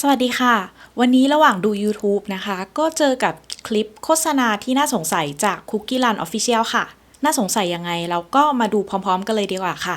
สวัสดีค่ะ วันนี้ระหว่างดู YouTube นะคะ ก็เจอกับคลิปโฆษณาที่น่าสงสัยจาก Cookie Run Official ค่ะ น่าสงสัยยังไงเราก็มาดูพร้อมๆกันเลยดีกว่าค่ะ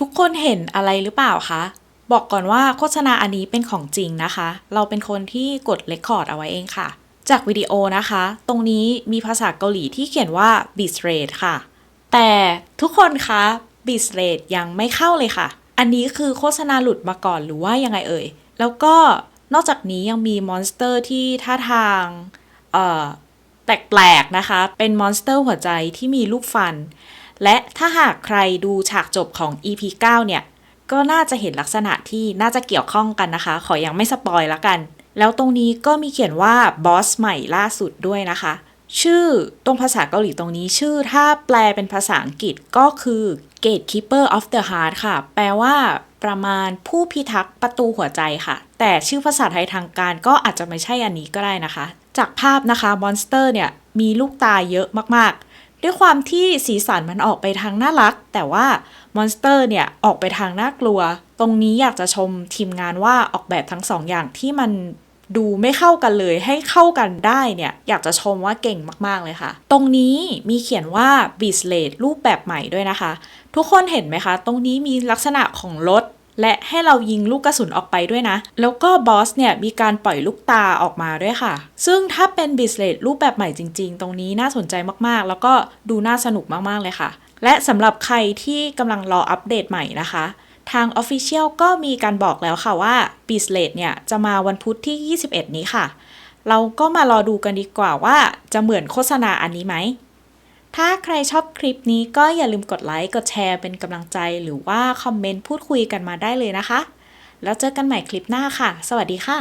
ทุกคนเห็นอะไรหรือเปล่าคะ บอกก่อนว่าโฆษณาอันนี้เป็นของจริงนะคะ เราเป็นคนที่กดเลคคอร์ดเอาไว้เองค่ะ จากวิดีโอนะคะ ตรงนี้มีภาษาเกาหลีที่เขียนว่า bitrate ค่ะ แต่ทุกคนคะ bitrate ยังไม่เข้าเลยค่ะ อันนี้คือโฆษณาหลุดมาก่อนหรือว่ายังไงเอ่ย แล้วก็นอกจากนี้ยังมีมอนสเตอร์ที่ท่าทางแปลกๆนะคะ เป็นมอนสเตอร์หัวใจที่มีลูกฟัน และถ้าหากใครดูฉากจบของ EP 9 เนี่ย ก็น่าจะเห็นลักษณะที่น่าจะเกี่ยวข้องกันนะคะ ขออยังไม่สปอยละกัน แล้วตรงนี้ก็มีเขียนว่าบอสใหม่ล่าสุดด้วยนะคะ ชื่อตรงภาษาเกาหลีตรงนี้ชื่อถ้าแปลเป็นภาษาอังกฤษก็คือ Gatekeeper of the Heart ค่ะ แปลว่าประมาณผู้พิทักษ์ประตูหัวใจค่ะ แต่ชื่อภาษาไทยทางการก็อาจจะไม่ใช่อันนี้ก็ได้นะคะ จากภาพนะคะมอนสเตอร์เนี่ยมีลูกตาเยอะมากๆ ด้วยความที่สีสันมันออกไปทางน่ารัก แต่ว่ามอนสเตอร์เนี่ยออกไปทางน่ากลัว ตรงนี้อยากจะชมทีมงานว่าออกแบบทั้งสองอย่างที่มันดูไม่เข้ากันเลยให้เข้ากันได้เนี่ยอยากจะชมว่าเก่งมากๆเลยค่ะ ตรงนี้มีเขียนว่า b e a s l a t e รูปแบบใหม่ด้วยนะคะ ทุกคนเห็นไหมคะ ตรงนี้มีลักษณะของรถ และให้เรายิงลูกกระสุนออกไปด้วยนะ แล้วก็บอสเนี่ยมีการปล่อยลูกตาออกมาด้วยค่ะ ซึ่งถ้าเป็นบิสเลตรูปแบบใหม่จริง ๆ ตรงนี้น่าสนใจมากๆ แล้วก็ดูน่าสนุกมากๆเลยค่ะ และสำหรับใครที่กำลังรออัปเดตใหม่นะคะทาง Official ก็มีการบอกแล้วค่ะว่า b i s l a t เนี่ย จะมาวันพุธที่ 21 นี้ค่ะ เราก็มารอดูกันดีกว่าว่าจะเหมือนโฆษณาอันนี้ไหม ถ้าใครชอบคลิปนี้ก็อย่าลืมกดไลค์ กดแชร์เป็นกำลังใจ หรือว่าคอมเมนต์พูดคุยกันมาได้เลยนะคะ แล้วเจอกันใหม่คลิปหน้าค่ะ สวัสดีค่ะ